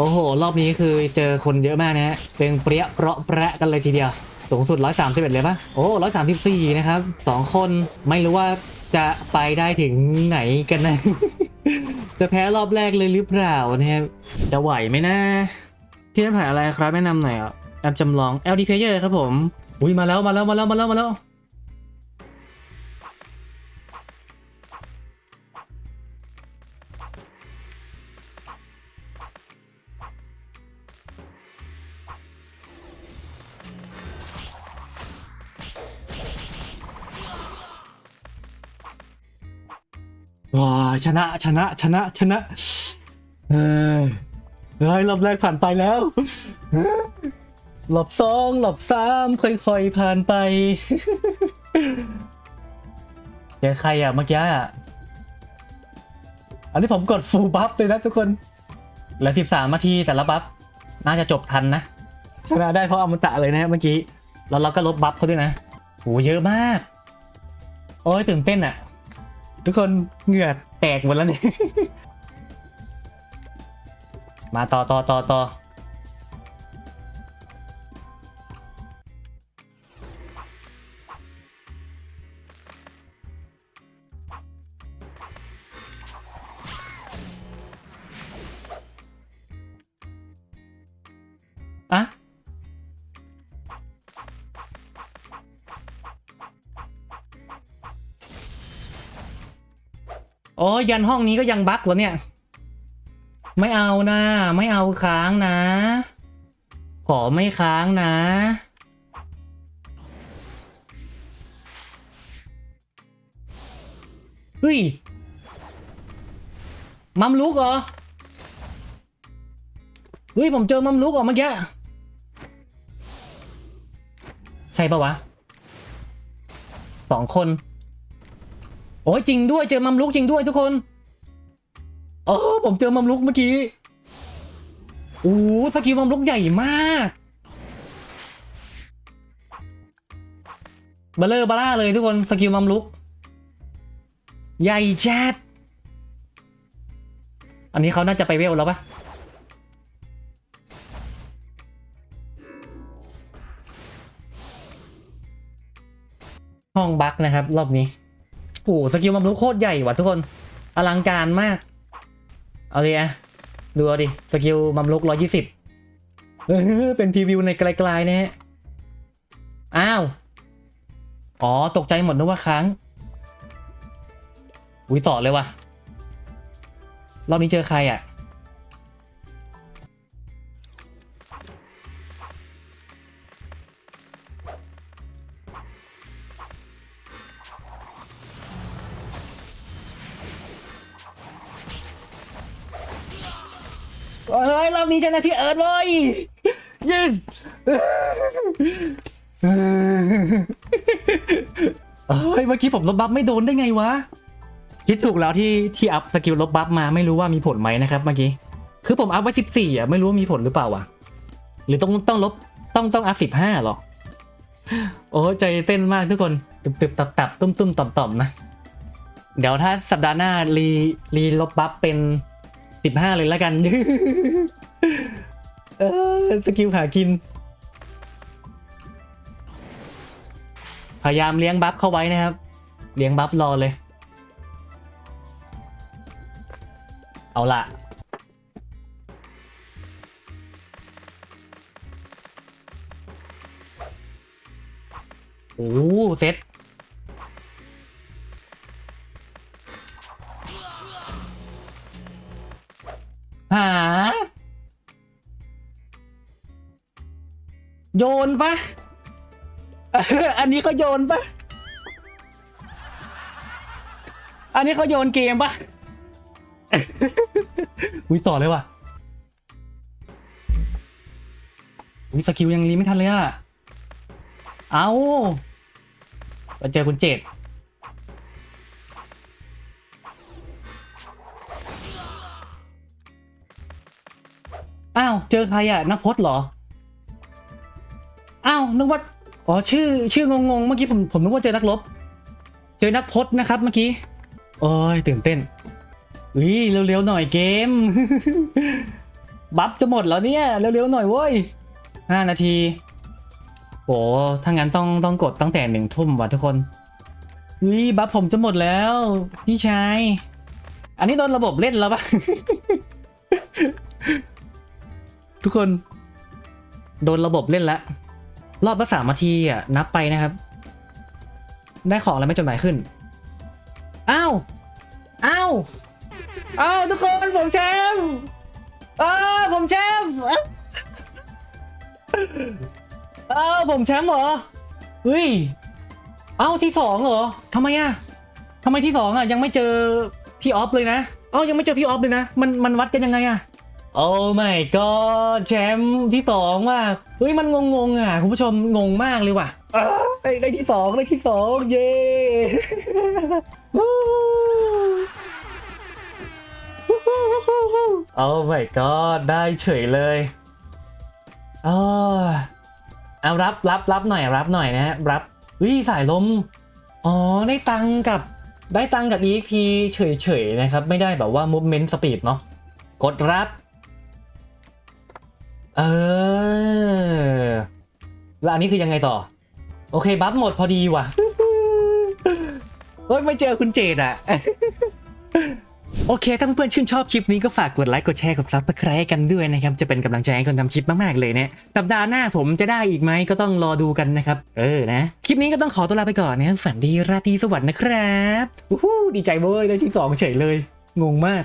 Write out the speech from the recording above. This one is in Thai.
โอ้โห รอบนี้คือเจอคนเยอะมากนะฮะเป็นเปรี้ยเปราะแปะกันเลยทีเดียว สูงสุด 131 เลยปะโอ้134 นะครับ2คนไม่รู้ว่าจะไปได้ถึงไหนกันนะ จะแพ้รอบแรกเลยหรือเปล่านะครับจะไหวไหมนะ พี่น้ำถ่ายอะไรครับแนะนำหน่อยอะแอปจำลอง LD Player ครับผม อุ้ยมาแล้วมาแล้วมาแล้วมาแล้วมาแล้ว ว้าชนะชนะชนะชนะเฮ้ยเฮ้ยรอบแรกผ่านไปแล้วรอบสองรอบสามค่อยๆผ่านไปเจอใครอะเมื่อกี้อะอันนี้ผมกดฟูลบัฟเลยนะทุกคนเหลือสิบสามนาทีแต่ละบัฟน่าจะจบทันนะชนะได้เพราะอมตะเลยนะเมื่อกี้แล้วเราก็ลบบัฟเขาด้วยนะโหเยอะมาก โอ้ยตื่นเต้นอะ ทุกคนเหงื่อแตกหมดแล้วเนี่ย มาต่อต่อต่อต่อ อ้ยยันห้องนี้ก็ยังบั๊กเหรอเนี่ย ไม่เอานะ ไม่เอาค้างนะ ขอไม่ค้างนะ เฮ้ย มัมลุกเหรอ เฮ้ย ผมเจอมัมลุกเหรอเมื่อกี้ ใช่ปะวะสองคน อ้ยจริงด้วยเจอมัมลุกจริงด้วยทุกคนเออผมเจอมัมลุกเมื่อกี้โอ้สกิลมัมลุกใหญ่มากเบลเลอร์บาร่าเลยทุกคนสกิลมัมลุก ใหญ่จัดอันนี้เขาน่าจะไปเวลแล้วปะห้องบัคนะครับ รอบนี้ โอ้โหสกิลมัมลุกโคตรใหญ่ว่ะทุกคน อลังการมาก เอาดิอะดูเอาดิ สกิลมัมลุกร้อยี่สิบเป็นพรีวิวในไกลๆนะฮะ อ้าว อ๋อ ตกใจหมดนึกว่าค้างอุ้ยต่อเลยว่ะ รอบนี้เจอใครอะ เฮ้ยรอบนี้ชนะที่เอิร์ธเลย yes เฮ้ยเมื่อกี้ผมลบบัฟไม่โดนได้ไงวะ คิดถูกแล้วที่ที่อัพสกิลลบบัฟมาไม่รู้ว่ามีผลไหมนะครับเมื่อกี้ คือผมอัพไว้สิบสี่อะไม่รู้ว่ามีผลหรือเปล่าวะหรือต้องต้องลบต้องต้องอัพสิบห้าหรอ โอ้ใจเต้นมากทุกคนตึบตึบตับตับตุ้มตุ้มต่อมต่อมนะ เดี๋ยวถ้าสัปดาห์หน้ารีรีลบบัฟเป็น สิบห้าเลยแล้วกัน เออสกิลหากิน พยายามเลี้ยงบัฟเข้าไว้นะครับ เลี้ยงบัฟรอเลย เอาละโอ้โหเซ็ต โยนปะอันนี้เขาโยนปะอันนี้เขาโยนเกมปะอุ้ยต่อเลยว่ะอุ้ยสกิลยังรีไม่ทันเลยอะเอาไปเจอคุณเจดอ้าว เจอใครอะนักพจน์เหรอ อ้าวนึกว่าอ๋อชื่อชื่องงๆเมื่อกี้ผมผมนึกว่าเจอนักรบเจอนักพจน์นะครับเมื่อกี้โอ้ยตื่นเต้นอุ้ยเร็วๆหน่อยเกม บัฟจะหมดแล้วเนี่ยเร็วๆหน่อยเว้ยห้านาทีโอ้ถ้างั้นต้องต้องกดตั้งแต่หนึ่งทุ่มว่ะทุกคนวิบัฟผมจะหมดแล้วพี่ชายอันนี้โดนระบบเล่นแล้วปะทุกคน โดนระบบเล่นแล้ว รอบละสามนาทีอะนับไปนะครับ ได้ของแล้วไม่จดหมายขึ้น อ้าว อ้าว อ้าว ทุกคนผมแชมป์เออผมแชมป์เออผมแชมป์เหรอเฮ้ย เอ้าที่สองเหรอทำไมอะทำไมที่สองอะยังไม่เจอพี่ออฟเลยนะ เอ้ายังไม่เจอพี่ออฟเลยนะ มันมันวัดกันยังไงอะ โอ้ไม่ก็แชมป์ที่สองว่ะเฮ้ยมันงงงๆอะคุณผู้ชมงงมากเลยว่ะอ้าวได้ได้ที่สองได้ที่สองเย้โอ้ไม่ก็ได้เฉยเลยเออเอารับรับรับหน่อยรับหน่อยนะฮะรับวิสายลม อ๋อ ได้ตังค์กับได้ตังค์กับ EXP เฉยๆนะครับ ไม่ได้แบบว่า movement speed เนาะกดรับ เออ แล้วอันนี้คือยังไงต่อ โอเค บัฟหมดพอดีว่ะเฮ้ยไม่เจอคุณเจดอะโอเค ถ้าเพื่อนๆชื่นชอบคลิปนี้ก็ฝากกดไลค์ กดแชร์ กดซับสไครต์กันด้วยนะครับ จะเป็นกำลังใจให้คนทำคลิปมาก ๆ เลยเนี่ย สัปดาห์หน้าผมจะได้อีกไหมก็ต้องรอดูกันนะครับ เออ นะ คลิปนี้ก็ต้องขอตัวลาไปก่อนนะฝันดีราตรีสวัสดิ์นะครับอู้หูดีใจเว้ยได้ที่สองเฉยเลย งงมาก